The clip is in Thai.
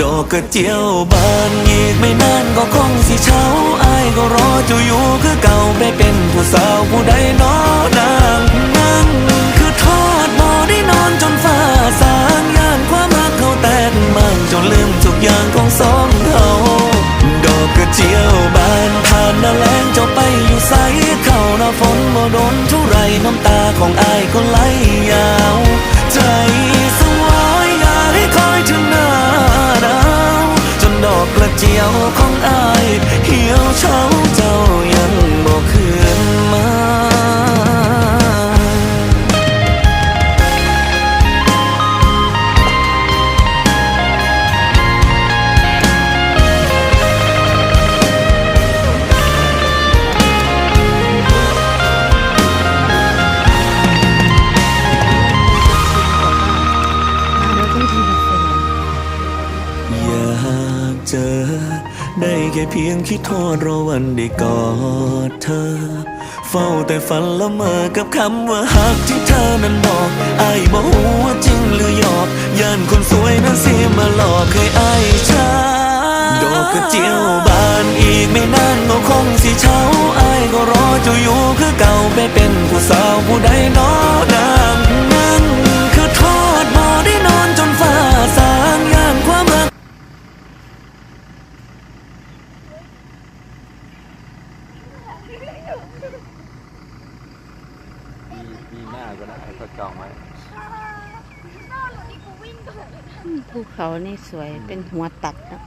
ดอกกระเจียวบานอีกไม่นานก็คงสิเช้าอายก็รอเจะอยู่คือเก่าไปเป็นผู้สาวผู้ใดนอนางนั่งคือทอดบ่ได้นอนจนฟ้าสางย่านความรักเขาแตกมันจนลืมทุกอย่างของสองเขาดอกกระเจียวบานผ่านหน้าแลงเจ้าไปอยู่ใสเข้าหน้าฝนบ่โดนเท่าไรน้ำตาของอายก็ไหลยาวใจ อกกร เจอ ได้แค่เพียงคิดโทษรอวันได้กอดเธอ เฝ้าแต่ฝันละเมอกับคำว่าหักที่เธอนั้นบอกอายบอกว่าจริงหรือหยอกย่านคนสวยนั้นเสิมาหลอกให้อายชาดอกกระเจียวบานอีกไม่นานก็คงสิเช้าอายก็รอเจะอยู่คือเก่าไปเป็นผู้สาวผู้ใดนอ มีมีหน้าก็ได้เขาจองไว้ภูเขานี่สวยเป็นหัวตัดนะ